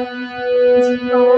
지금 음.